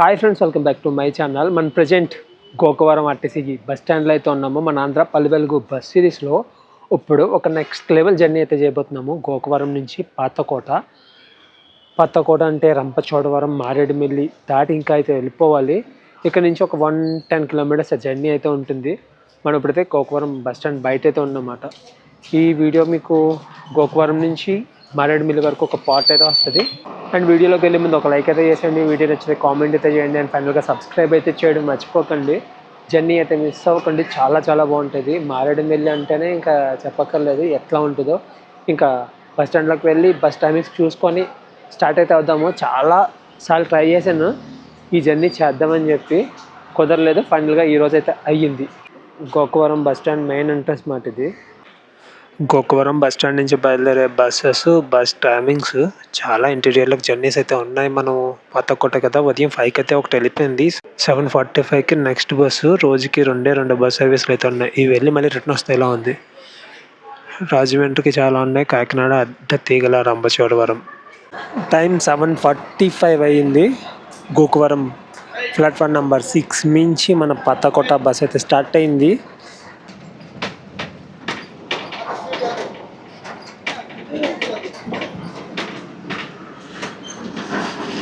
Hi friends welcome back to my channel మన present Gokavaram RTC bus స్టాండ్లో అయితే ఉన్నాము. మన ఆంధ్ర పల్లెవెలుగు బస్ సిరీస్లో ఇప్పుడు ఒక నెక్స్ట్ లెవెల్ జర్నీ అయితే చేయబోతున్నాము. గోకవరం నుంచి పాతకోట. పాతకోట అంటే రంపచోడవరం మారేడుమిల్లి దాటి ఇంకా అయితే వెళ్ళిపోవాలి. ఇక్కడ నుంచి ఒక వన్ టెన్ కిలోమీటర్స్ జర్నీ అయితే ఉంటుంది. మనం ఇప్పుడైతే గోకవరం బస్ స్టాండ్ బయట అయితే ఉన్నమాట ఈ వీడియో మీకు గోకవరం నుంచి మారేడుమిల్లి వరకు ఒక పార్ట్ అయితే వస్తుంది. అండ్ వీడియోలోకి వెళ్ళే ముందు ఒక లైక్ అయితే చేసేయండి. వీడియో నచ్చితే కామెంట్ అయితే చేయండి. అండ్ ఫైనల్గా సబ్స్క్రైబ్ అయితే చేయడం మర్చిపోకండి. జర్నీ అయితే మిస్ అవ్వకండి. చాలా చాలా బాగుంటుంది. మారేడుమిల్లి అంటేనే ఇంకా చెప్పక్కర్లేదు. ఎట్లా ఉంటుందో. ఇంకా బస్ స్టాండ్లోకి వెళ్ళి బస్ టైమింగ్స్ చూసుకొని స్టార్ట్ అయితే అవుదాము. చాలా సార్లు ట్రై చేశాను. ఈ జర్నీ చేద్దామని చెప్పి కుదరలేదు. ఫైనల్గా ఈరోజు అయితే అయ్యింది. Gokavaram bus stand main entrance మాట ఇది గోకవరం బస్ స్టాండ్ నుంచి బయలుదేరే బస్సెస్ బస్ టైమింగ్స్ చాలా ఇంటీరియర్లకు జర్నీస్ అయితే ఉన్నాయి. మనం కొత్త కదా ఉదయం ఫైవ్కి అయితే ఒకటి వెళ్ళిపోయింది. సెవెన్ ఫార్టీ ఫైవ్కి నెక్స్ట్ బస్సు రోజుకి రెండే రెండు బస్ సర్వీసులు అయితే ఉన్నాయి. ఇవి వెళ్ళి మళ్ళీ రిటర్న్ వస్తే ఇలా ఉంది? రాజమండ్రికి చాలా ఉన్నాయి. Kakinada Addateegala Rampachodavaram time seven forty five అయ్యింది గోకువరం ప్లాట్ఫామ్ నెంబర్ సిక్స్ మించి మన పత్తకోట బస్ అయితే స్టార్ట్ అయింది.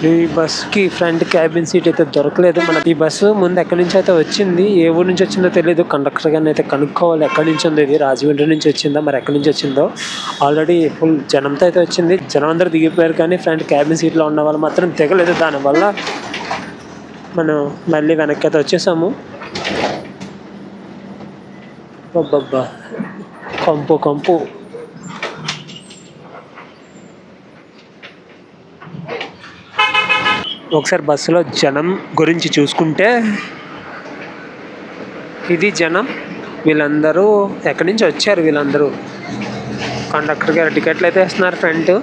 ఈ బస్కి ఫ్రంట్ క్యాబిన్ సీట్ అయితే దొరకలేదు. మనకి ఈ బస్సు ముందు ఎక్కడి నుంచి అయితే వచ్చింది ఏ ఊరు నుంచి వచ్చిందో తెలియదు కండక్టర్ గారిని అయితే కనుక్కోవాలి. ఎక్కడి నుంచి ఉంది ఇది? రాజమండ్రి నుంచి వచ్చిందా? మరి ఎక్కడి నుంచి వచ్చిందో? ఆల్రెడీ ఫుల్ జనంతో అయితే వచ్చింది. జనం అందరూ దిగిపోయారు కానీ ఫ్రంట్ క్యాబిన్ సీట్లో ఉన్న వాళ్ళు మాత్రం దిగలేదు. దానివల్ల మనం మళ్ళీ వెనక్కి అయితే వచ్చేసాము. అబ్బబ్బా కంపు కంపు. ఒకసారి బస్సులో జనం గురించి చూసుకుంటే ఇది జనం. వీళ్ళందరూ ఎక్కడి నుంచి వచ్చారు వీళ్ళందరూ? కండక్టర్ గారు టికెట్లు అయితే ఇస్తున్నారు ఫ్రంట్.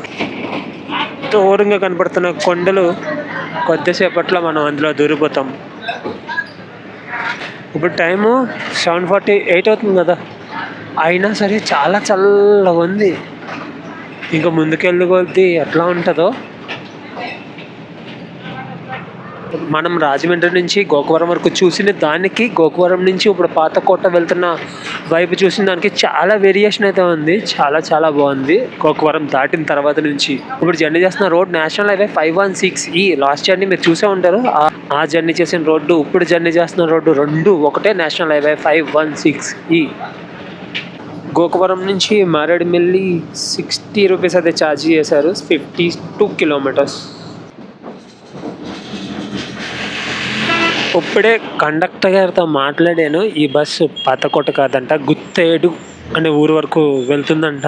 దూరంగా కనపడుతున్న కొండలు కొద్దిసేపట్లో మనం అందులో దూరిపోతాం. ఇప్పుడు టైము సెవెన్ ఫార్టీ ఎయిట్ అవుతుంది కదా. అయినా సరే చాలా చల్లగా ఉంది. ఇంకా ముందుకెళ్ళి కొద్దీ ఎట్లా ఉంటుందో. మనం రాజమండ్రి నుంచి గోకవరం వరకు చూసిన దానికి గోకవరం నుంచి ఇప్పుడు పాతకోట వెళ్తున్న వైపు చూసిన దానికి చాలా వేరియేషన్ అయితే ఉంది. చాలా చాలా బాగుంది. గోకవరం దాటిన తర్వాత నుంచి. ఇప్పుడు జర్నీ చేస్తున్న road national highway five one six ఈ లాస్ట్ జర్నీ మీరు చూసే ఉంటారు. ఆ- ఆ జర్నీ చేసిన రోడ్డు ఇప్పుడు జర్నీ చేస్తున్న రోడ్డు రెండు ఒకటే national highway five one six ఈ గోకవరం నుంచి మారేడుమిల్లి సిక్స్టీ రూపీస్ అయితే ఛార్జ్ చేశారు. ఫిఫ్టీ టూ కిలోమీటర్స్ ఇప్పుడే కండక్టర్ గారితో మాట్లాడాను. ఈ బస్సు పాతకోట కాదంట గుత్తేడు అనే ఊరు వరకు వెళ్తుందంట.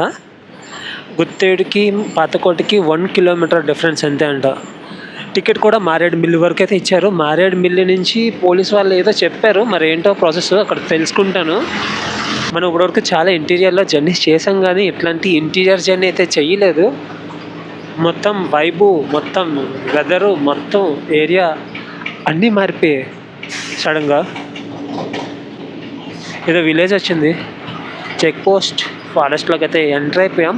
గుత్తేడుకి పాతకోటకి వన్ కిలోమీటర్ డిఫరెన్స్ అంతే అంట. టికెట్ కూడా మారేడు మిల్లు వరకు అయితే ఇచ్చారు. మారేడు మిల్లు నుంచి పోలీస్ వాళ్ళు ఏదో చెప్పారు. మరి ఏంటో ప్రాసెస్ అక్కడ తెలుసుకుంటాను. మనం ఇప్పటివరకు చాలా ఇంటీరియర్లో జర్నీస్ చేసాం కానీ ఇట్లాంటి ఇంటీరియర్ జర్నీ అయితే చేయలేదు. మొత్తం వైబు మొత్తం వెదరు మొత్తం ఏరియా అన్నీ మారిపోయాయి. సడన్గా. ఏదో విలేజ్ వచ్చింది. చెక్ పోస్ట్ ఫారెస్ట్లోకి అయితే ఎంటర్ అయిపోయాం.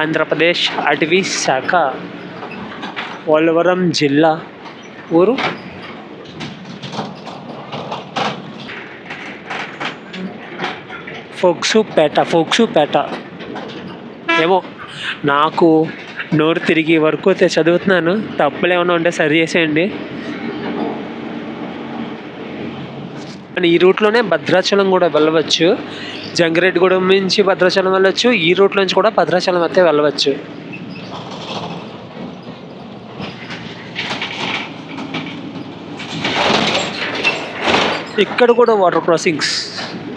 ఆంధ్రప్రదేశ్ అటవీ శాఖ పోలవరం జిల్లా ఊరు. ఫోక్సుపేట ఫోక్సుపేట. ఏమో నాకు నోరు తిరిగి వరకు అయితే చదువుతున్నాను. తప్పులు ఏమైనా ఉంటే సరి చేసేయండి. అండ్ ఈ రూట్లోనే భద్రాచలం కూడా వెళ్ళవచ్చు. జంగిరెడ్డిగూడెం నుంచి భద్రాచలం వెళ్ళవచ్చు ఈ రూట్ నుంచి కూడా భద్రాచలం అయితే వెళ్ళవచ్చు. ఇక్కడ కూడా వాటర్ క్రాసింగ్స్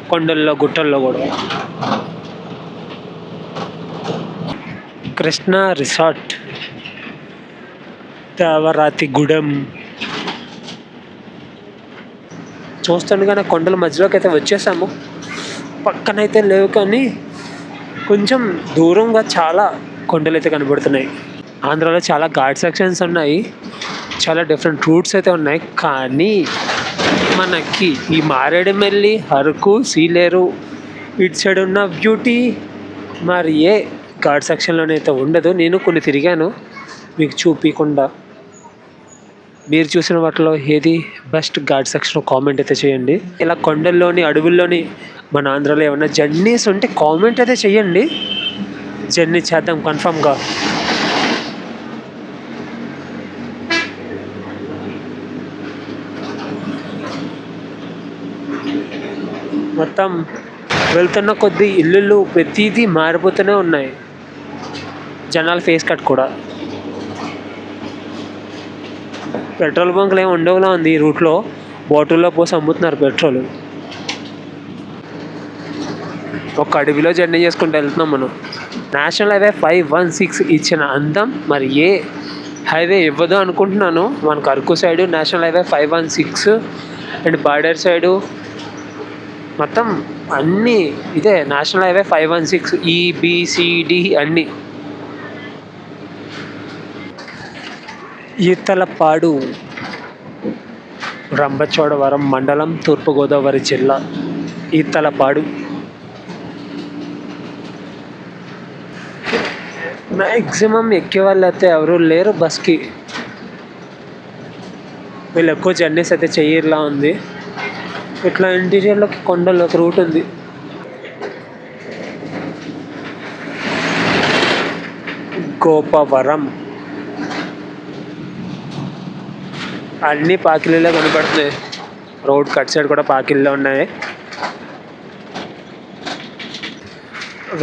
కొండల్లో గుట్టల్లో కూడా. కృష్ణ రిసార్ట్ దేవరాతి గుడెం చూస్తుండగానే కొండల మధ్యలోకి అయితే వచ్చేసాము. పక్కనైతే లేవు కానీ కొంచెం దూరంగా చాలా కొండలు అయితే కనబడుతున్నాయి. ఆంధ్రాలో చాలా ఘాట్ సెక్షన్స్ ఉన్నాయి. చాలా డిఫరెంట్ రూట్స్ అయితే ఉన్నాయి. కానీ మనకి ఈ మారేడుమెల్లి అరకు సీలేరు ఇటు సైడ్ ఉన్న బ్యూటీ మరి ఏ ఘాట్ సెక్షన్లోనైతే ఉండదు. నేను కొన్ని తిరిగాను. మీకు చూపించకుండా మీరు చూసిన వాటిలో ఏది బెస్ట్ గాడ్ సెక్షన్ కామెంట్ అయితే చేయండి. ఇలా కొండల్లోని అడవుల్లోని మన ఆంధ్రాలో ఏమైనా జర్నీస్ ఉంటే కామెంట్ అయితే చేయండి. జర్నీ చేద్దాం కన్ఫామ్గా. మొత్తం వెళ్తున్న కొద్దీ ఇల్లులు ప్రతిదీ మారిపోతూనే ఉన్నాయి. జనాల ఫేస్ కట్ కూడా. పెట్రోల్ బంకులు ఏమి ఉండవులా ఉంది ఈ రూట్లో? బాటిల్లో పోసి అమ్ముతున్నారు పెట్రోల్. ఒక అడవిలో జర్నీ చేసుకుంటూ వెళ్తున్నాం మనం. National highway five one six ఇచ్చిన అందం మరి ఏ హైవే ఇవ్వదు అనుకుంటున్నాను. మనకు Araku side national highway five one six and border side మొత్తం అన్నీ ఇదే national highway five one six ఈబిసిడి అన్నీ ఈతలపాడు రంపచోడవరం మండలం తూర్పుగోదావరి జిల్లా ఈతలపాడు. మ్యాక్సిమం ఎక్కే వాళ్ళు అయితే ఎవరు లేరు బస్కి. వీళ్ళు ఎక్కువ జర్నీస్ అయితే చెయ్యర్లా ఉంది. ఇట్లా ఇంటీరియర్లోకి ఒక రూట్ ఉంది. గోపవరం అన్ని పాకిళ్ళలో కనపడుతున్నాయి. రోడ్ కట్ సైడ్ కూడా పాకిళ్ళు ఉన్నాయి.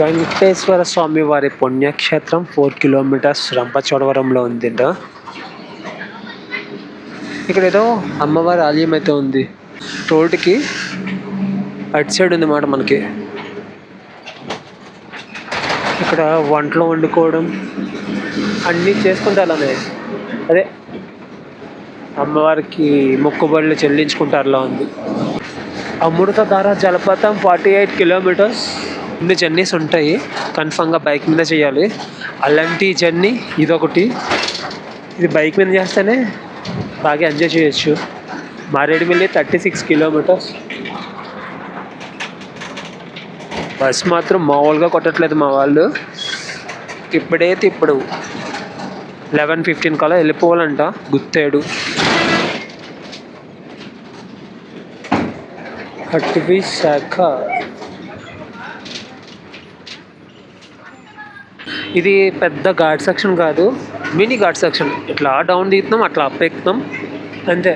వెంకటేశ్వర స్వామి వారి పుణ్యక్షేత్రం ఫోర్ కిలోమీటర్స్ రంపచోడవరంలో ఉందిట. ఇక్కడ ఏదో అమ్మవారి ఆలయం అయితే ఉంది. రోడ్డుకి అటు సైడ్ ఉంది మాట మనకి. ఇక్కడ వంటలు వండుకోవడం అన్నీ చేసుకుంటారు అలానే. అదే అమ్మవారికి మొక్కుబడులు చెల్లించుకుంటారులా ఉంది. అమృతధార జలపాతం ఫార్టీ ఎయిట్ కిలోమీటర్స్. ఇన్ని జర్నీస్ ఉంటాయి. కన్ఫామ్గా బైక్ మీద చేయాలి. అలాంటి జర్నీ ఇదొకటి. ఇది బైక్ మీద చేస్తేనే బాగా ఎంజాయ్ చేయొచ్చు. Maredumilli thirty six kilometres. Bus మాత్రం మామూలుగా కొట్టట్లేదు మా వాళ్ళు. ఇప్పుడైతే ఇప్పుడు లెవెన్ ఫిఫ్టీన్ కల్లా వెళ్ళిపోవాలంట గుత్తేడు. అటవీ శాఖ ఇది పెద్ద ఘాట్ సెక్షన్ కాదు మినీ ఘాట్ సెక్షన్. ఇట్లా డౌన్ దిగుతున్నాం అట్లా అప్ ఎక్కుతాం. అంతే.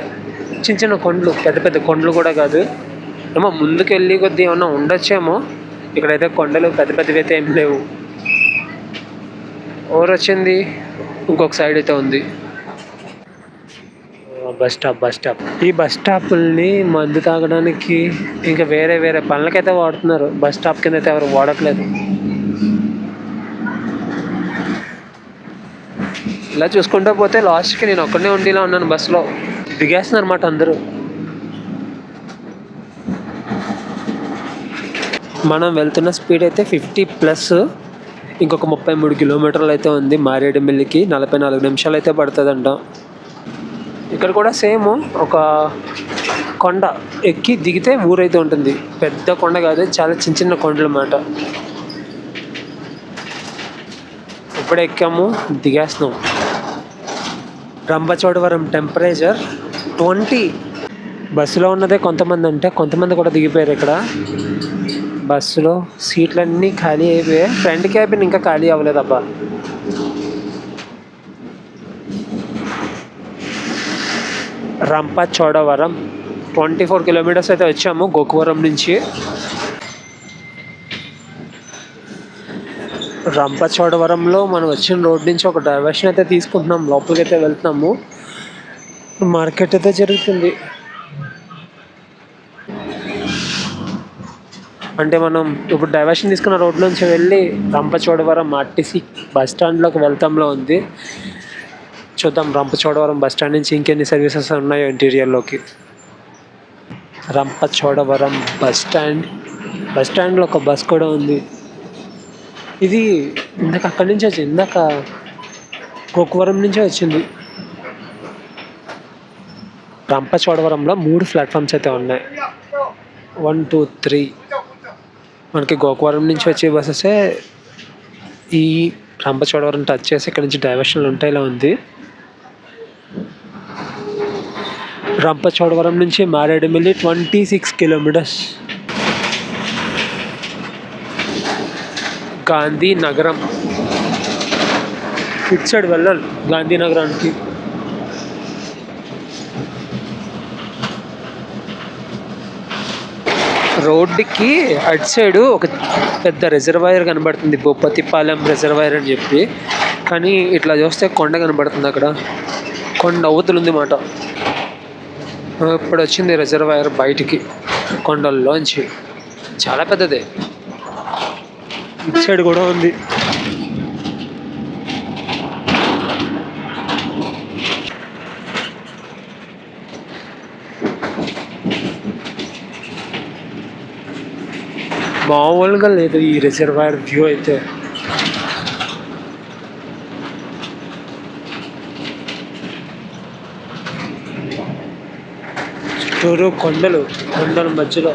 చిన్న చిన్న కొండలు పెద్ద పెద్ద కొండలు కూడా కాదు. ఏమో ముందుకెళ్ళి కొద్ది ఏమన్నా ఉండొచ్చేమో. ఇక్కడైతే కొండలు పెద్ద పెద్దవి అయితే ఏం లేవు. ఓవర్ వచ్చింది. ఇంకొక సైడ్ అయితే ఉంది. Bus stop bus stop. ఈ బస్ స్టాపుల్ని మందు తాగడానికి ఇంకా వేరే వేరే పనులకైతే వాడుతున్నారు. బస్ స్టాప్ కింద అయితే ఎవరు వాడట్లేదు. ఇలా చూసుకుంటూ పోతే లాస్ట్కి నేను ఒక్కడే ఉండిలా ఉన్నాను బస్సులో దిగేస్తున్నారు అనమాట అందరూ. మనం వెళ్తున్న స్పీడ్ అయితే ఫిఫ్టీ ప్లస్. ఇంకొక ముప్పై మూడు కిలోమీటర్లు అయితే ఉంది. మారేడుమిల్లికి నలభై నాలుగు నిమిషాలు అయితే పడుతుందంట. ఇక్కడ కూడా సేమ్ ఒక కొండ ఎక్కి దిగితే ఊరైతే ఉంటుంది. పెద్ద కొండ కాదు చాలా చిన్న చిన్న కొండలు అన్నమాట. ఇప్పుడే ఎక్కాము దిగేస్తున్నాం. రంభచోడవరం టెంపరేచర్ ట్వంటీ. బస్సులో ఉన్నదే కొంతమంది అంటే కొంతమంది కూడా దిగిపోయారు ఇక్కడ. బస్సులో సీట్లన్నీ ఖాళీ అయిపోయాయి. ఫ్రంట్ క్యాబిన్ ఇంకా ఖాళీ అవ్వలేదు రంపచోడవరం. ట్వంటీ ఫోర్ కిలోమీటర్స్ అయితే వచ్చాము గోకువరం నుంచి. రంపచోడవరంలో మనం వచ్చిన రోడ్ నుంచి ఒక డైవర్షన్ అయితే తీసుకుంటున్నాం. లోపలికి అయితే వెళ్తున్నాము. మార్కెట్ అయితే జరుగుతుంది. అంటే మనం ఇప్పుడు డైవర్షన్ తీసుకున్న రోడ్లోంచి నుంచి వెళ్ళి రంపచోడవరం ఆర్టీసీ బస్ స్టాండ్లోకి వెళ్తాంలో ఉంది. చూద్దాం. రంపచోడవరం బస్ స్టాండ్ నుంచి ఇంకెన్ని సర్వీసెస్ ఉన్నాయో ఇంటీరియర్లోకి. Rampachodavaram bus stand. బస్ స్టాండ్లో ఒక బస్ కూడా ఉంది. ఇది ఇందాక అక్కడి నుంచి వచ్చింది. ఇందాక గోకువరం నుంచే వచ్చింది. రంపచోడవరంలో మూడు ప్లాట్ఫామ్స్ అయితే ఉన్నాయి. One two three. మనకి గోకువరం నుంచి వచ్చే బస్సెసే ఈ రంపచోడవరం టచ్ చేసి ఇక్కడ నుంచి డైవర్షన్లు ఉంటాయిలా ఉంది. రంపచోడవరం నుంచి Maredumilli twenty six kilometres. Gandhi Nagaram ఇటు సైడ్ వెళ్ళాలి గాంధీ నగరానికి రోడ్డుకి అటు సైడు ఒక పెద్ద రిజర్వాయర్ కనబడుతుంది. బొప్పతిపాలెం రిజర్వాయర్ అని చెప్పి. కానీ ఇట్లా చూస్తే కొండ కనబడుతుంది అక్కడ. కొండ అవతలు ఉంది మాట. ఇప్పుడు వచ్చింది రిజర్వాయర్ బయటికి కొండల్లోంచి. చాలా పెద్దదే. ఇటు సైడ్ కూడా ఉంది. మామూలుగా లేదు ఈ రిజర్వాయర్ వ్యూ అయితే. చుట్టూరు కొండలు కొండల మధ్యలో.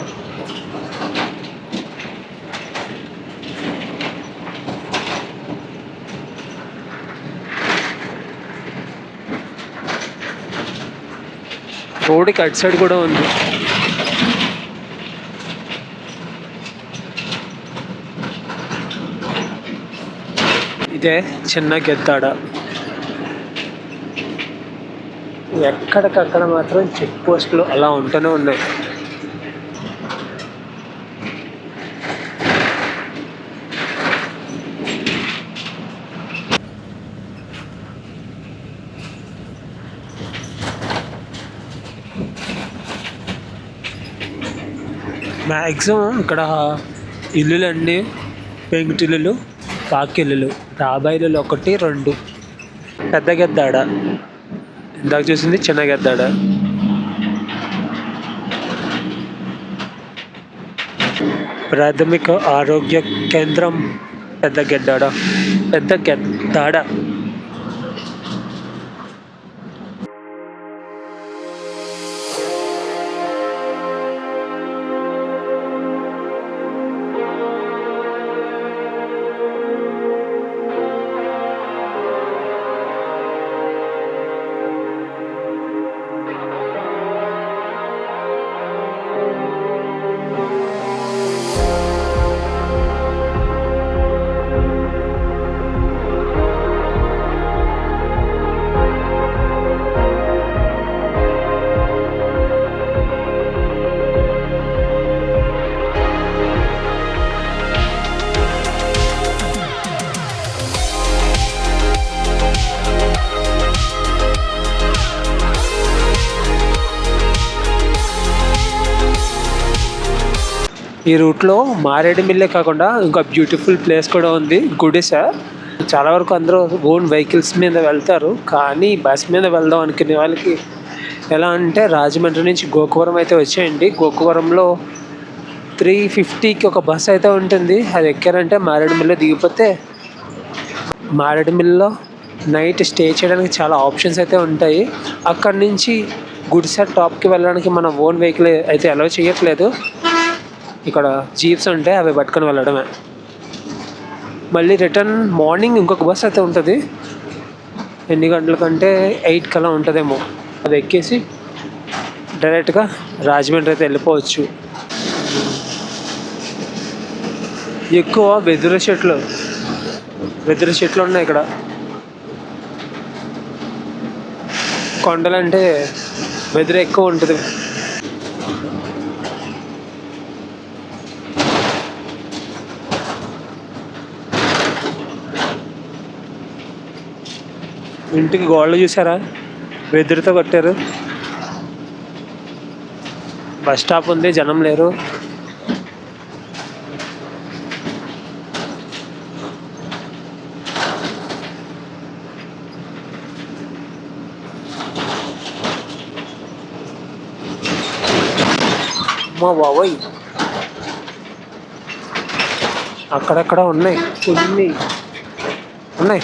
రోడ్డుకి అటు సైడ్ కూడా ఉంది. ఇదే చిన్న గెత్తాడ. ఎక్కడికక్కడ మాత్రం చెక్ పోస్టులు అలా ఉంటూనే ఉన్నాయి. మ్యాక్సిమం ఇక్కడ ఇల్లులన్నీ పెంకుటిల్లులు పాకిల్లులు ఇల్లులు ఒకటి రెండు. పెద్ద గెద్దాడ. ఇందాక చూసింది చిన్న గెద్దాడ. ప్రాథమిక ఆరోగ్య కేంద్రం పెద్ద గెడ్డాడ. పెద్ద గెడ్డాడ. ఈ రూట్లో మారేడుమిల్లే కాకుండా ఇంకా బ్యూటిఫుల్ ప్లేస్ కూడా ఉంది గుడి సార్ చాలా వరకు అందరూ ఓన్ వెహికల్స్ మీద వెళ్తారు కానీ బస్ మీద వెళ్దాం అనుకునే వాళ్ళకి ఎలా అంటే రాజమండ్రి నుంచి గోకువరం అయితే వచ్చేయండి. గోకువరంలో త్రీ ఫిఫ్టీకి ఒక బస్ అయితే ఉంటుంది. అది ఎక్కారంటే మారేడుమిల్లో దిగిపోతే మారేడుమిల్లో నైట్ స్టే చేయడానికి చాలా ఆప్షన్స్ అయితే ఉంటాయి. అక్కడి నుంచి గుడిసె టాప్కి వెళ్ళడానికి మన ఓన్ వెహికల్ అయితే అలౌ చేయట్లేదు. ఇక్కడ జీప్స్ ఉంటే అవి పట్టుకొని వెళ్ళడమే. మళ్ళీ రిటర్న్ మార్నింగ్ ఇంకొక బస్ అయితే ఉంటుంది. ఎన్ని గంటలకంటే ఎయిట్ కల్లా ఉంటుందేమో. అది ఎక్కేసి డైరెక్ట్గా రాజమండ్రి అయితే వెళ్ళిపోవచ్చు. ఎక్కువ వెదురు చెట్లు వెదురు చెట్లు ఉన్నాయి ఇక్కడ. కొండలంటే వెదురు ఎక్కువ ఉంటుంది. ఇంటికి గోడలు చూసారా? వెదురుతో కట్టారు. బస్ స్టాప్ ఉంది జనం లేరు. మా బాబోయ్. అక్కడక్కడ ఉన్నాయి. కొన్ని ఉన్నాయి.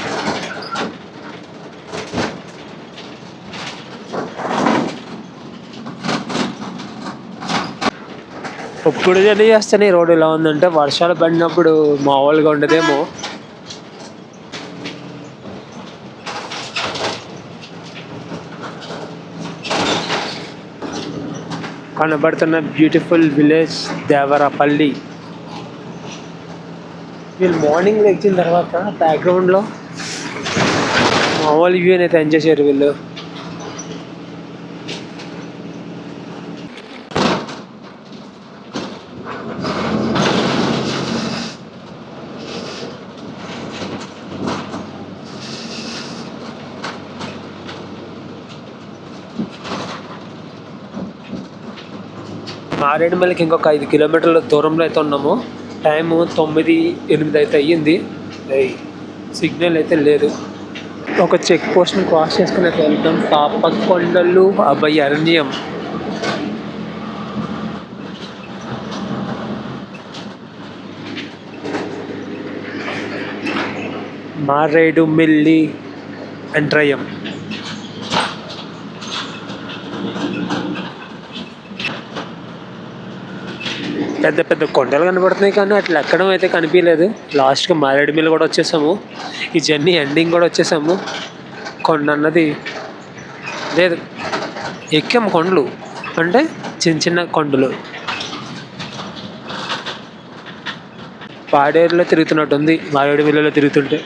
ఇప్పుడు తెలియజేస్తేనే రోడ్ ఎలా ఉందంటే వర్షాలు పడినప్పుడు మామూలుగా ఉండదేమో. కనబడుతున్న బ్యూటిఫుల్ విలేజ్ దేవరపల్లి. వీళ్ళు మార్నింగ్ లెక్చిన తర్వాత బ్యాక్గ్రౌండ్లో మామూలు వ్యూ అయితే ఎంజాయ్ చేయరు వీళ్ళు. మారేడుమల్లికి ఇంకొక ఐదు కిలోమీటర్ల దూరంలో అయితే ఉన్నాము. టైము తొమ్మిది ఎనిమిది అయితే అయ్యింది. సిగ్నల్ అయితే లేదు. ఒక చెక్ పోస్ట్ని క్రాస్ చేసుకుని అయితే వెళ్తాం. పాపకొండలు అరణ్యం. మారేడు మిల్లి అండ్రయం. పెద్ద పెద్ద కొండలు కనబడుతున్నాయి కానీ అట్లా ఎక్కడం అయితే కనిపించలేదు. లాస్ట్గా మారేడుమిల్లి కూడా వచ్చేసాము. ఈ జర్నీ ఎండింగ్ కూడా వచ్చేసాము. కొండ అన్నది లేదు ఎక్కాము కొండలు. అంటే చిన్న చిన్న కొండలు. పాడేరులో తిరుగుతున్నట్టుంది మారేడుమిల్లలో తిరుగుతుంటే.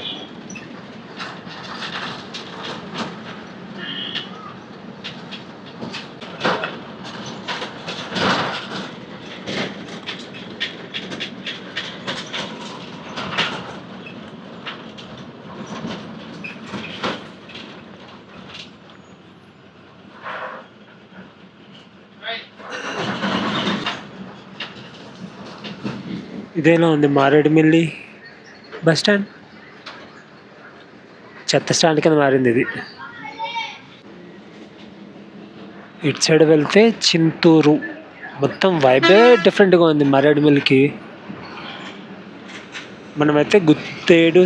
ఇదేలా ఉంది మారేడుమిల్లి బస్ స్టాండ్? చెత్త స్టాండ్ కింద మారింది ఇది. ఇటు సైడ్ వెళ్తే చింతూరు. మొత్తం వైబే డిఫరెంట్గా ఉంది మారేడుమిల్లికి మనమైతే గుత్తేడు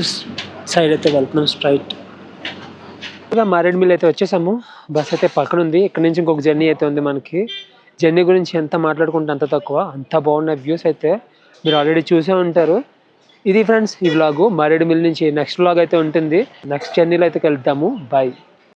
సైడ్ అయితే వెళ్తున్నాం స్ట్రైట్. మారేడుమిల్లి అయితే వచ్చేసాము. బస్ అయితే పక్కన ఉంది. ఇక్కడ నుంచి ఇంకొక జర్నీ అయితే ఉంది మనకి. జర్నీ గురించి ఎంత మాట్లాడుకుంటే అంత తక్కువ. అంత బాగున్న వ్యూస్ అయితే. మీరు ఆల్రెడీ చూసే ఉంటారు. ఇది ఫ్రెండ్స్ ఈ వ్లాగు మారేడుమిల్లి నుంచి నెక్స్ట్ వ్లాగ్ అయితే ఉంటుంది. నెక్స్ట్ జర్నీలో అయితే కలుద్దాము. బాయ్